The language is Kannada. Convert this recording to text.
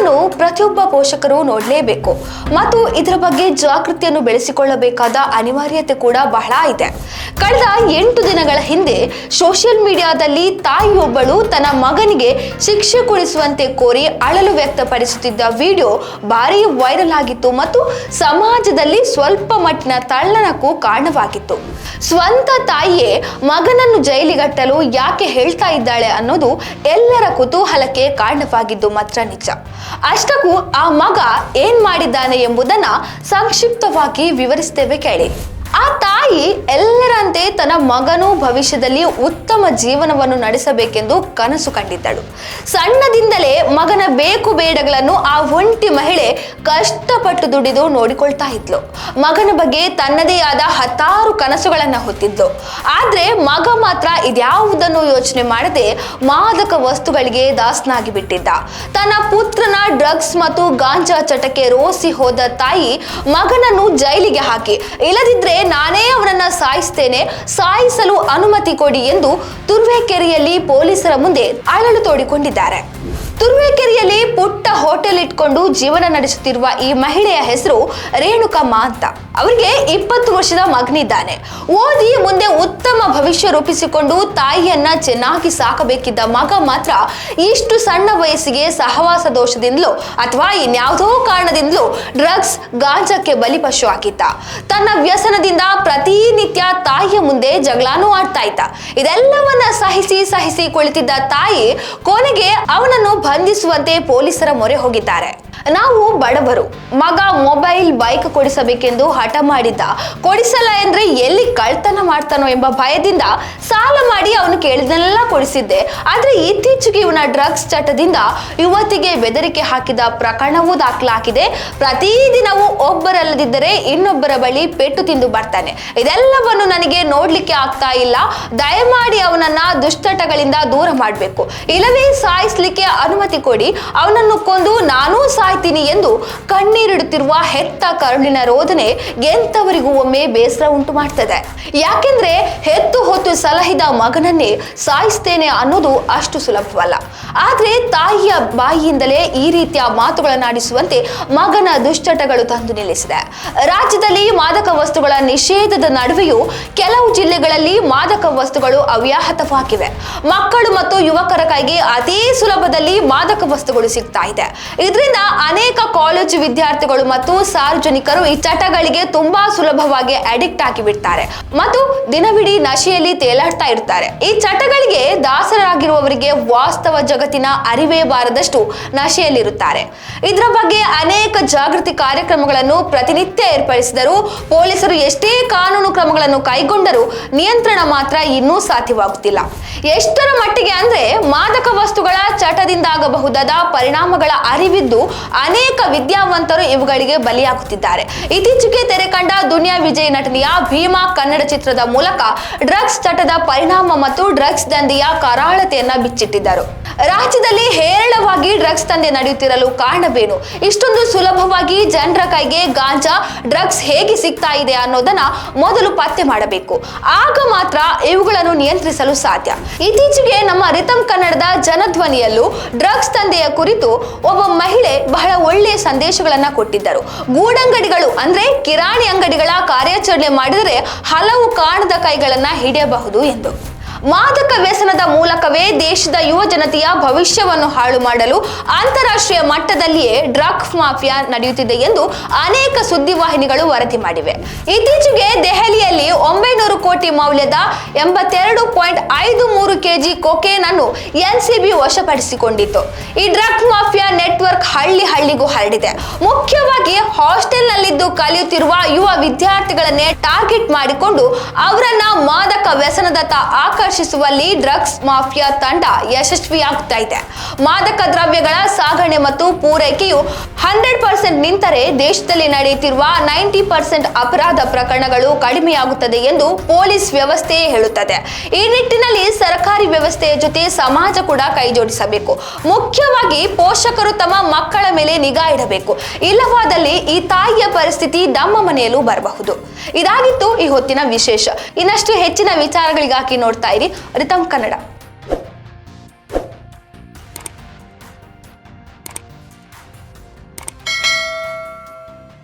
ಇದನ್ನು ಪ್ರತಿಯೊಬ್ಬ ಪೋಷಕರು ನೋಡಲೇಬೇಕು. ಮತ್ತು ಇದರ ಬಗ್ಗೆ ಜಾಗೃತಿಯನ್ನು ಬೆಳೆಸಿಕೊಳ್ಳಬೇಕಾದ ಅನಿವಾರ್ಯತೆ ಕೂಡ ಬಹಳ ಇದೆ. ಕಳೆದ ಎಂಟು ದಿನಗಳ ಸೋಷಿಯಲ್ ಮೀಡಿಯಾದಲ್ಲಿ ತಾಯಿಯೊಬ್ಬಳು ತನ್ನ ಮಗನಿಗೆ ಶಿಕ್ಷೆ ಕೊಡಿಸುವಂತೆ ಕೋರಿ ಅಳಲು ವ್ಯಕ್ತಪಡಿಸುತ್ತಿದ್ದ ವಿಡಿಯೋ ಭಾರಿ ವೈರಲ್ ಆಗಿತ್ತು ಮತ್ತು ಸಮಾಜದಲ್ಲಿ ಸ್ವಲ್ಪ ಮಟ್ಟಿನ ತಳ್ಳನಕ್ಕೂ ಕಾರಣವಾಗಿತ್ತು. ಸ್ವಂತ ತಾಯಿಯೇ ಮಗನನ್ನು ಜೈಲಿಗಟ್ಟಲು ಯಾಕೆ ಹೇಳ್ತಾ ಇದ್ದಾಳೆ ಅನ್ನೋದು ಎಲ್ಲರ ಕುತೂಹಲಕ್ಕೆ ಕಾರಣವಾಗಿದ್ದು ಮಾತ್ರ ನಿಜ. ಅಷ್ಟಕ್ಕೂ ಆ ಮಗ ಏನ್ ಮಾಡಿದ್ದಾನೆ ಎಂಬುದನ್ನ ಸಂಕ್ಷಿಪ್ತವಾಗಿ ವಿವರಿಸ್ತೇವೆ ಕೇಳಿ. ಆ ತಾಯಿ ಎಲ್ಲರಂತೆ ತನ್ನ ಮಗನು ಭವಿಷ್ಯದಲ್ಲಿ ಉತ್ತಮ ಜೀವನವನ್ನು ನಡೆಸಬೇಕೆಂದು ಕನಸು ಕಂಡಿದ್ದಳು. ಸಣ್ಣದಿಂದಲೇ ಮಗನ ಬೇಕು ಬೇಡಗಳನ್ನು ಆ ಒಂಟಿ ಮಹಿಳೆ ಕಷ್ಟಪಟ್ಟು ದುಡಿದು ನೋಡಿಕೊಳ್ತಾ ಇದ್ಲು. ಮಗನ ಬಗ್ಗೆ ತನ್ನದೇ ಆದ ಹತ್ತಾರು ಕನಸುಗಳನ್ನ ಹೊತ್ತಿದ್ಲು ಆದ್ರೆ ಮಗ ಮಾತ್ರ ಇದ್ಯಾವುದನ್ನು ಯೋಚನೆ ಮಾಡದೆ ಮಾದಕ ವಸ್ತುಗಳಿಗೆ ದಾಸನಾಗಿ ಬಿಟ್ಟಿದ್ದ. ತನ್ನ ಪುತ್ರನ ಡ್ರಗ್ಸ್ ಮತ್ತು ಗಾಂಜಾ ಚಟಕ್ಕೆ ರೋಸಿ ಹೋದ ತಾಯಿ ಮಗನನ್ನು ಜೈಲಿಗೆ ಹಾಕಿ. ಇಲ್ಲದಿದ್ರೆ ನಾನೇ ಅವನನ್ನ ಸಾಯಿಸ್ತೇನೆ ಸಾಯಿಸಲು ಅನುಮತಿ ಕೊಡಿ ಎಂದು ತುರ್ವೇಕೆರೆಯಲ್ಲಿ ಪೊಲೀಸರ ಮುಂದೆ ಅಳಲು ತೋಡಿಕೊಂಡಿದ್ದಾರೆ. ತುರ್ವೇಕೆರೆಯಲ್ಲಿ ಪುಟ್ಟ ಹೋಟೆಲ್ ಇಟ್ಕೊಂಡು ಜೀವನ ನಡೆಸುತ್ತಿರುವ ಈ ಮಹಿಳೆಯ ಹೆಸರು ರೇಣುಕಮ್ಮ ಅಂತ ಅವರಿಗೆ ಇಪ್ಪತ್ತು ವರ್ಷದ ಮಗನಿದ್ದಾನೆ. ಓದಿ ಮುಂದೆ ಉತ್ತಮ ಭವಿಷ್ಯ ರೂಪಿಸಿಕೊಂಡು ತಾಯಿಯನ್ನ ಚೆನ್ನಾಗಿ ಸಾಕಬೇಕಿದ್ದ ಮಗ ಮಾತ್ರ ಇಷ್ಟು ಸಣ್ಣ ವಯಸ್ಸಿಗೆ ಸಹವಾಸ ದೋಷದಿಂದಲೂ ಅಥವಾ ಇನ್ಯಾವುದೋ ಕಾರಣದಿಂದಲೂ ಡ್ರಗ್ಸ್ ಗಾಂಜಾಕ್ಕೆ ಬಲಿಪಶು ಆಗಿದ್ದ ತನ್ನ ವ್ಯಸನದಿಂದ ಪ್ರತಿನಿತ್ಯ ತಾಯಿಯ ಮುಂದೆ ಜಗಳಾನು ಆಡ್ತಾ ಇದ್ದ. ಇದೆಲ್ಲವನ್ನ ಸಹಿಸಿ ಸಹಿಸಿ ಕುಳಿತಿದ್ದ ತಾಯಿ ಕೊನೆಗೆ ಅವನನ್ನು ಬಂಧಿಸುವಂತೆ ಪೊಲೀಸರ ಮೊರೆ ಹೋಗಿದ್ದಾರೆ. ನಾವು ಬಡವರು. ಮಗ ಮೊಬೈಲ್ ಬೈಕ್ ಕೊಡಿಸಬೇಕೆಂದು ಹಠ ಮಾಡಿದ್ದ. ಕೊಡಿಸಲ್ಲ ಅಂದ್ರೆ ಎಲ್ಲಿ ಕಳ್ತನ ಮಾಡ್ತಾನೋ ಎಂಬ ಭಯದಿಂದ ಸಾಲ ಮಾಡಿ ಅವನು ಕೇಳಿದನ್ನೆಲ್ಲ ಕೊಡಿಸಿದ್ದೆ. ಆದ್ರೆ ಇತ್ತೀಚೆಗೆ ಇವನ ಡ್ರಗ್ಸ್ ಚಟದಿಂದ ಯುವತಿಗೆ ಬೆದರಿಕೆ ಹಾಕಿದ ಪ್ರಕರಣವೂ ದಾಖಲಾಗಿದೆ. ಪ್ರತಿದಿನವೂ ಒಬ್ಬರಲ್ಲದಿದ್ದರೆ ಇನ್ನೊಬ್ಬರ ಬಳಿ ಪೆಟ್ಟು ತಿಂದು ಬರ್ತಾನೆ. ಇದೆಲ್ಲವನ್ನು ನನಗೆ ನೋಡ್ಲಿಕ್ಕೆ ಆಗ್ತಾ ಇಲ್ಲ. ದಯಮಾಡಿ ಅವನನ್ನ ದುಷ್ಟಟಗಳಿಂದ ದೂರ ಮಾಡಬೇಕು. ಇಲ್ಲವೇ ಸಾಯಿಸ್ಲಿಕ್ಕೆ ಅನುಮತಿ ಕೊಡಿ. ಅವನನ್ನು ಕೊಂದು ನಾನೂ ಸಾಯ್ತೀನಿ ಎಂದು ಕಣ್ಣೀರಿಡುತ್ತಿರುವ ಹೆತ್ತ ಕರುಳಿನ ರೋದನೆ ಎಂತವರಿಗೂ ಒಮ್ಮೆ ಬೇಸರ ಉಂಟು ಮಾಡ್ತದೆ. ಯಾಕೆಂದ್ರೆ ಹೆತ್ತು ಹೊತ್ತು ಸಲಹಿದ ಮಗನನ್ನೇ ಸಾಯಿಸ್ತೇನೆ ಅನ್ನೋದು ಅಷ್ಟು ಸುಲಭವಲ್ಲ. ಆದ್ರೆ ತಾಯಿಯ ಬಾಯಿಯಿಂದಲೇ ಈ ರೀತಿಯ ಮಾತುಗಳನ್ನಾಡಿಸುವಂತೆ ಮಗನ ದುಶ್ಚಟಗಳು ತಂದು ನಿಲ್ಲಿಸಿದೆ. ರಾಜ್ಯದಲ್ಲಿ ಮಾದಕ ವಸ್ತುಗಳ ನಿಷೇಧದ ನಡುವೆಯೂ ಕೆಲವು ಜಿಲ್ಲೆಗಳಲ್ಲಿ ಮಾದಕ ವಸ್ತುಗಳು ಅವ್ಯಾಹತವಾಗಿವೆ. ಮಕ್ಕಳು ಮತ್ತು ಯುವಕರ ಕೈಗೆ ಅತಿ ಸುಲಭದಲ್ಲಿ ಮಾದಕ ವಸ್ತುಗಳು ಸಿಗ್ತಾ ಇದೆ. ಇದರಿಂದ ಅನೇಕ ಕಾಲೇಜು ವಿದ್ಯಾರ್ಥಿಗಳು ಮತ್ತು ಸಾರ್ವಜನಿಕರು ಈ ಚಟಗಳಿಗೆ ತುಂಬಾ ಸುಲಭವಾಗಿ ಅಡಿಕ್ಟ್ ಆಗಿಬಿಡ್ತಾರೆ. ಮತ್ತು ದಿನವಿಡೀ ನಶೆಯಲ್ಲಿ ತೇಲಾಡ್ತಾ ಇರ್ತಾರೆ. ಈ ಚಟಗಳಿಗೆ ದಾಸರಾಗಿರುವವರಿಗೆ ವಾಸ್ತವ ಜಗತ್ತಿನ ಅರಿವೇ ಬಾರದಷ್ಟು ನಶೆಯಲ್ಲಿರುತ್ತಾರೆ. ಇದರ ಬಗ್ಗೆ ಅನೇಕ ಜಾಗೃತಿ ಕಾರ್ಯಕ್ರಮಗಳನ್ನು ಪ್ರತಿನಿತ್ಯ ಏರ್ಪಡಿಸಿದರು ಪೊಲೀಸರು ಎಷ್ಟೇ ಕಾನೂನು ಕ್ರಮಗಳನ್ನು ಕೈಗೊಂಡರೂ ನಿಯಂತ್ರಣ ಮಾತ್ರ ಇನ್ನೂ ಸಾಧ್ಯವಾಗುತ್ತಿಲ್ಲ. ಎಷ್ಟರ ಮಟ್ಟಿಗೆ ಅಂದ್ರೆ ಮಾದಕ ವಸ್ತುಗಳ ಚಟದಿಂದಾಗಬಹುದಾದ ಪರಿಣಾಮಗಳ ಅರಿವಿದ್ದು ಅನೇಕ ವಿದ್ಯಾವಂತರು ಇವುಗಳಿಗೆ ಬಲಿಯಾಗುತ್ತಿದ್ದಾರೆ. ಇತ್ತೀಚೆಗೆ ತೆರೆ ಕಂಡ ದುನಿಯಾ ವಿಜಯ್ ನಟನೆಯ ಭೀಮಾ ಕನ್ನಡ ಚಿತ್ರದ ಮೂಲಕ ಡ್ರಗ್ಸ್ ಚಟದ ಪರಿಣಾಮ ಮತ್ತು ಡ್ರಗ್ಸ್ ದಂಧೆಯ ಕರಾಳತೆಯನ್ನ ಬಿಚ್ಚಿಟ್ಟಿದ್ದರು. ರಾಜ್ಯದಲ್ಲಿ ಹೇರಳವಾಗಿ ಡ್ರಗ್ಸ್ ನಡೆಯುತ್ತಿರಲು ಕಾರಣವೇನು? ಇಷ್ಟೊಂದು ಸುಲಭವಾಗಿ ಜನರ ಕೈಗೆ ಗಾಂಜಾ, ಡ್ರಗ್ಸ್ ಹೇಗೆ ಸಿಗ್ತಾ ಇದೆ ಅನ್ನೋದನ್ನ ಮೊದಲು ಪತ್ತೆ ಮಾಡಬೇಕು. ಆಗ ಮಾತ್ರ ಇವುಗಳನ್ನು ನಿಯಂತ್ರಿಸಲು ಸಾಧ್ಯ. ಇತ್ತೀಚೆಗೆ ನಮ್ಮ ರಿತಮ್ ಕನ್ನಡದ ಜನಧ್ವನಿಯಲ್ಲೂ ಡ್ರಗ್ಸ್ ದಂಧೆಯ ಕುರಿತು ಒಬ್ಬ ಮಹಿಳೆ ಬಹಳ ಒಳ್ಳೆಯ ಸಂದೇಶಗಳನ್ನ ಕೊಟ್ಟಿದ್ದರು. ಗೂಡಂಗಡಿಗಳು ಅಂದ್ರೆ ಕಿರಾಣಿ ಅಂಗಡಿಗಳ ಕಾರ್ಯಾಚರಣೆ ಮಾಡಿದರೆ ಹಲವು ಕಾಣದ ಕೈಗಳನ್ನ ಹಿಡಿಯಬಹುದು ಎಂದು. ಮಾದಕ ವ್ಯಸನದ ಮೂಲಕವೇ ದೇಶದ ಯುವ ಜನತೆಯ ಭವಿಷ್ಯವನ್ನು ಹಾಳು ಮಾಡಲು ಅಂತಾರಾಷ್ಟ್ರೀಯ ಮಟ್ಟದಲ್ಲಿಯೇ ಡ್ರಗ್ ಮಾಫಿಯಾ ನಡೆಯುತ್ತಿದೆ ಎಂದು ಅನೇಕ ಸುದ್ದಿವಾಹಿನಿಗಳು ವರದಿ ಮಾಡಿವೆ. ಇತ್ತೀಚೆಗೆ ದೆಹಲಿಯಲ್ಲಿ ಕೋಟಿ ಮೌಲ್ಯದ ಎಂಬತ್ತೆರಡು ಪಾಯಿಂಟ್ ಐದು ಮೂರು ಕೆಜಿ ಕೊಕೇನ್ ಅನ್ನು ಎನ್ಸಿಬಿ ವಶಪಡಿಸಿಕೊಂಡಿತ್ತು. ಈ ಡ್ರಗ್ ಮಾಫಿಯಾ ನೆಟ್ವರ್ಕ್ ಹಳ್ಳಿ ಹಳ್ಳಿಗೂ ಹರಡಿದೆ. ಮುಖ್ಯವಾಗಿ ಹಾಸ್ಟೆಲ್ನಲ್ಲಿದ್ದು ಕಲಿಯುತ್ತಿರುವ ಯುವ ವಿದ್ಯಾರ್ಥಿಗಳನ್ನೇ ಟಾರ್ಗೆಟ್ ಮಾಡಿಕೊಂಡು ಅವರನ್ನ ಮಾದಕ ವ್ಯಸನದತ್ತ ಆಕರ್ಷಿಸುವಲ್ಲಿ ಡ್ರಗ್ಸ್ ಮಾಫಿಯಾ ತಂಡ ಯಶಸ್ವಿಯಾಗ್ತಾ ಇದೆ. ಮಾದಕ ದ್ರವ್ಯಗಳ ಸಾಗಣೆ ಮತ್ತು ಪೂರೈಕೆಯು ಹಂಡ್ರೆಡ್ ಪರ್ಸೆಂಟ್ ನಿಂತರೆ ದೇಶದಲ್ಲಿ ನಡೆಯುತ್ತಿರುವ ನೈಂಟಿ ಪರ್ಸೆಂಟ್ ಅಪರಾಧ ಪ್ರಕರಣಗಳು ಕಡಿಮೆಯಾಗುತ್ತದೆ ಎಂದು ಪೊಲೀಸ್ ವ್ಯವಸ್ಥೆ ಹೇಳುತ್ತದೆ. ಈ ನಿಟ್ಟಿನಲ್ಲಿ ಸರ್ಕಾರಿ ವ್ಯವಸ್ಥೆಯ ಜೊತೆ ಸಮಾಜ ಕೂಡ ಕೈಜೋಡಿಸಬೇಕು. ಮುಖ್ಯವಾಗಿ ಪೋಷಕರು ತಮ್ಮ ಮಕ್ಕಳ ಮೇಲೆ ನಿಗಾ ಇಡಬೇಕು. ಇಲ್ಲವಾದಲ್ಲಿ ಈ ತಾಯಿಯ ಪರಿಸ್ಥಿತಿ ನಮ್ಮ ಮನೆಯಲ್ಲೂ ಬರಬಹುದು. ಇದಾಗಿತ್ತು ಈ ಹೊತ್ತಿನ ವಿಶೇಷ. ಇನ್ನಷ್ಟು ಹೆಚ್ಚಿನ ವಿಚಾರಗಳಿಗಾಗಿ ನೋಡ್ತಾ ಇರಿ. ರಿತಮ್ ಕನ್ನಡ.